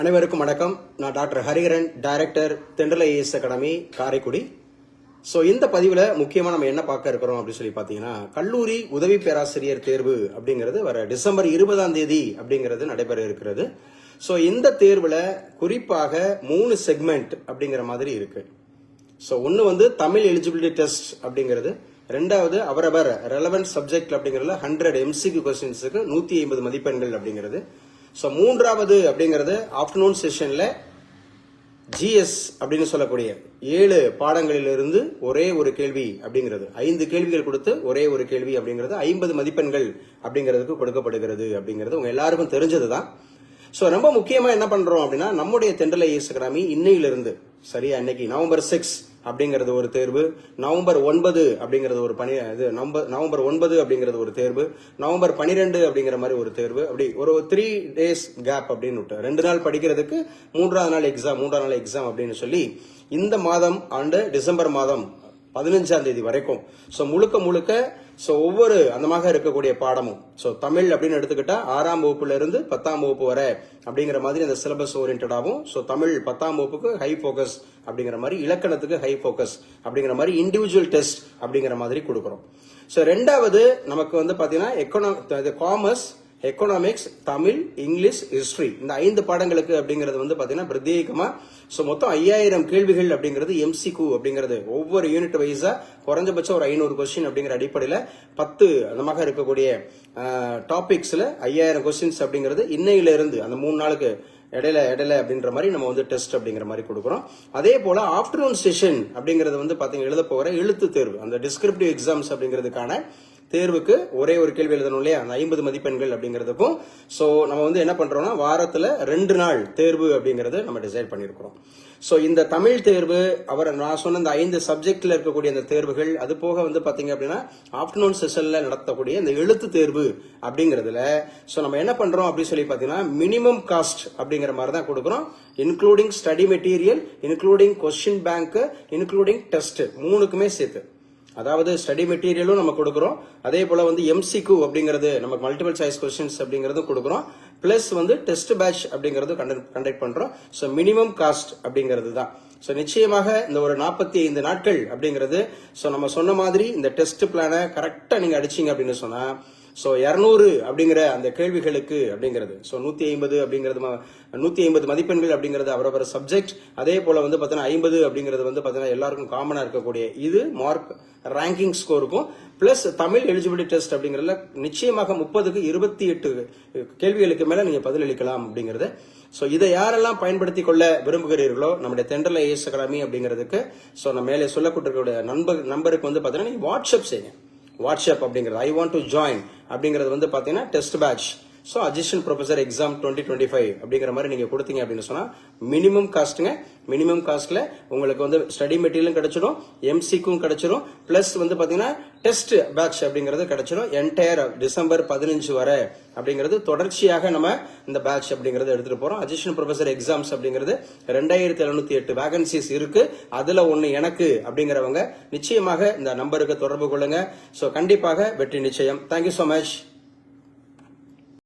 அனைவருக்கும் வணக்கம். நான் doctor Hariharan director Thendral AS academy Karaikudi. So இந்த பதிவில் முக்கியமாக நம்ம என்ன பார்க்க இருக்கிறோம் அப்படின்னு சொல்லி பார்த்தீங்கன்னா கல்லூரி உதவி பேராசிரியர் தேர்வு அப்படிங்கிறது வர டிசம்பர் இருபதாம் தேதி அப்படிங்கிறது நடைபெற இருக்கிறது. ஸோ இந்த தேர்வில் குறிப்பாக மூணு செக்மெண்ட் அப்படிங்கிற மாதிரி இருக்குது ஸோ ஒன்று வந்து தமிழ் எலிஜிபிலிட்டி டெஸ்ட் அப்படிங்கிறது. ரெண்டாவது அவரவர் ரெலவென்ட் சப்ஜெக்ட் அப்படிங்கிறதுல ஹண்ட்ரட் எம்சிக்கு கொஸ்டின்ஸுக்கு நூற்றி ஐம்பது மதிப்பெண்கள் அப்படிங்கிறது. ஸோ மூன்றாவது அப்படிங்கிறது ஆஃப்டர்நூன் செஷனில் ஜிஎஸ் அப்படின்னு சொல்லக்கூடிய ஏழு பாடங்களிலிருந்து ஒரே ஒரு கேள்வி அப்படிங்கிறது. ஐந்து கேள்விகள் கொடுத்து ஒரே ஒரு கேள்வி அப்படிங்கிறது. ஐம்பது மதிப்பெண்கள் அப்படிங்கிறதுக்கு கொடுக்கப்படுகிறது அப்படிங்கிறது. உங்கள் எல்லாருக்கும் தெரிஞ்சது தான் ஸோ ரொம்ப முக்கியமாக என்ன பண்ணுறோம் அப்படின்னா நம்முடைய தென்றலை இயேசுகிராமி இன்னையிலிருந்து சரியா இன்னைக்கு நவம்பர் சிக்ஸ் அப்படிங்கிறது ஒரு தேர்வு. நவம்பர் ஒன்பது அப்படிங்கிறது ஒரு பனி இது நவம்பர் நவம்பர் ஒன்பது அப்படிங்கிறது ஒரு தேர்வு. நவம்பர் பனிரெண்டு அப்படிங்கிற மாதிரி ஒரு தேர்வு. அப்படி ஒரு த்ரீ டேஸ் கேப் அப்படின்னு விட்டு ரெண்டு நாள் படிக்கிறதுக்கு மூன்றாவது நாள் எக்ஸாம் மூன்றாவது நாள் எக்ஸாம் அப்படின்னு சொல்லி இந்த மாதம் ஆண்டு டிசம்பர் மாதம் பதினஞ்சாம் தேதி வரைக்கும். ஸோ முழுக்க முழுக்க ஸோ ஒவ்வொரு அந்தமாக இருக்கக்கூடிய பாடமும் ஸோ தமிழ் அப்படின்னு எடுத்துக்கிட்டா ஆறாம் வகுப்புல இருந்து பத்தாம் வகுப்பு வர அப்படிங்கிற மாதிரி அந்த சிலபஸ் ஓரியன்டாகவும் ஸோ தமிழ் பத்தாம் வகுப்புக்கு ஹை ஃபோக்கஸ் அப்படிங்கிற மாதிரி இலக்கணத்துக்கு ஹை ஃபோக்கஸ் அப்படிங்கிற மாதிரி இண்டிவிஜுவல் டெஸ்ட் அப்படிங்கிற மாதிரி கொடுக்குறோம். ஸோ ரெண்டாவது நமக்கு வந்து பார்த்தீங்கன்னா economic commerce economics Tamil English history இந்த ஐந்து பாடங்களுக்கு அப்படிங்கிறது வந்து பார்த்தீங்கன்னா பிரத்யேகமா ஸோ மொத்தம் ஐயாயிரம் கேள்விகள் அப்படிங்கிறது எம்சிக்கு அப்படிங்கிறது. ஒவ்வொரு யூனிட் வைஸா குறைஞ்சபட்சம் ஒரு ஐநூறு கொஸ்டின் அப்படிங்கிற அடிப்படையில் பத்து அந்தமாக இருக்கக்கூடிய டாபிக்ஸில் ஐயாயிரம் கொஸ்டின்ஸ் அப்படிங்கிறது இன்னையிலிருந்து அந்த மூணு நாளுக்கு இடையில இடையில அப்படின்ற மாதிரி நம்ம வந்து டெஸ்ட் அப்படிங்கிற மாதிரி கொடுக்குறோம். அதே போல ஆஃப்டர்நூன் செஷன் அப்படிங்கிறது வந்து பார்த்தீங்கன்னா எழுத போகிற எழுத்து தேர்வு அந்த டிஸ்கிரிப்டிவ் எக்ஸாம்ஸ் அப்படிங்கிறதுக்கான தேர்வுக்கு ஒரே ஒரு கேள்வி எழுதணும் இல்லையா? அந்த ஐம்பது மதிப்பெண்கள் அப்படிங்கிறதுக்கும். ஸோ நம்ம வந்து என்ன பண்ணுறோம்னா வாரத்தில் ரெண்டு நாள் தேர்வு அப்படிங்கிறது நம்ம டிசைட் பண்ணியிருக்கிறோம் ஸோ இந்த தமிழ் தேர்வு அவர் நான் சொன்ன இந்த ஐந்து சப்ஜெக்டில் இருக்கக்கூடிய அந்த தேர்வுகள் அது போக வந்து பார்த்தீங்க அப்படின்னா ஆஃப்டர்நூன் செஷனில் நடத்தக்கூடிய இந்த எழுத்து தேர்வு அப்படிங்கிறதுல ஸோ நம்ம என்ன பண்ணுறோம் அப்படின்னு சொல்லி பார்த்தீங்கன்னா மினிமம் காஸ்ட் அப்படிங்கிற மாதிரி தான் கொடுக்குறோம். Including study material including question bank including test மூணுக்குமே சேர்த்து. அதாவது ஸ்டடி மெட்டீரியலும் நம்ம கொடுக்குறோம். அதே போல் வந்து எம்சிக்கு அப்படிங்கிறது நமக்கு மல்டிபிள் சாய்ஸ் கொஸ்டின்ஸ் அப்படிங்கிறதும் கொடுக்குறோம். ப்ளஸ் வந்து டெஸ்ட் பேட்ச் அப்படிங்கிறது கண்டக்ட் பண்ணுறோம் ஸோ மினிமம் காஸ்ட் அப்படிங்கிறது தான் ஸோ நிச்சயமாக இந்த ஒரு நாற்பத்தி ஐந்து நாட்கள் அப்படிங்கிறது ஸோ நம்ம சொன்ன மாதிரி இந்த டெஸ்ட் பிளானை கரெக்டாக நீங்கள் அடிச்சீங்க அப்படின்னு சொன்னால் ஸோ இரநூறு அப்படிங்கிற அந்த கேள்விகளுக்கு அப்படிங்கிறது. ஸோ நூற்றி ஐம்பது அப்படிங்கிறது நூற்றி ஐம்பது மதிப்பெண்கள் அப்படிங்கிறது அவரவர் சப்ஜெக்ட் அதே போல் வந்து பார்த்தீங்கன்னா ஐம்பது அப்படிங்கிறது வந்து பார்த்தீங்கன்னா எல்லாருக்கும் காமனாக இருக்கக்கூடிய இது மார்க் ரேங்கிங் ஸ்கோருக்கும் ப்ளஸ் தமிழ் எலிஜிபிலிட்டி டெஸ்ட் அப்படிங்கிறதுல நிச்சயமாக முப்பதுக்கு இருபத்தி எட்டு கேள்விகளுக்கு மேலே நீங்கள் பதிலளிக்கலாம் அப்படிங்கிறது. ஸோ இதை யாரெல்லாம் பயன்படுத்தி கொள்ள விரும்புகிறீர்களோ நம்முடைய தென்றல் ஐஎஸ் அகாடமி அப்படிங்கிறதுக்கு ஸோ நம்ம மேலே சொல்லக்கூடிய நண்பர் நம்பருக்கு வந்து பார்த்தீங்கன்னா நீங்கள் வாட்ஸ்அப் செய்யுங்க. வாட்ஸ்அப் அப்படிங்கிறது ஐ வாண்ட் டு ஜாயின் அப்படிங்கிறது வந்து பார்த்தீங்கன்னா test batch so assistant professor exam twenty twenty five அப்படிங்கிற மாதிரி நீங்கள் கொடுத்தீங்க அப்படின்னு சொன்னால் மினிமம் காஸ்ட்டுங்க மினிமம் காஸ்ட்டில் உங்களுக்கு வந்து ஸ்டடி மெட்டீரியலும் கிடச்சிடும் எம்சிக்கும் கிடச்சிடும் ப்ளஸ் வந்து பார்த்தீங்கன்னா டெஸ்ட் பேட்ச் அப்படிங்கிறது கிடச்சிடும் என்டையர் டிசம்பர் பதினஞ்சு வரை அப்படிங்கிறது தொடர்ச்சியாக நம்ம இந்த பேட்ச் அப்படிங்கிறது எடுத்துகிட்டு போகிறோம் அசிஸ்டன்ட் ப்ரொஃபசர் எக்ஸாம்ஸ் அப்படிங்கிறது ரெண்டாயிரத்தி எழுநூற்றி எட்டு வேகன்சிஸ் இருக்குது அதில் ஒன்று எனக்கு அப்படிங்கிறவங்க நிச்சயமாக இந்த நம்பருக்கு தொடர்பு கொள்ளுங்கள் ஸோ கண்டிப்பாக வெற்றி நிச்சயம். Thank you so much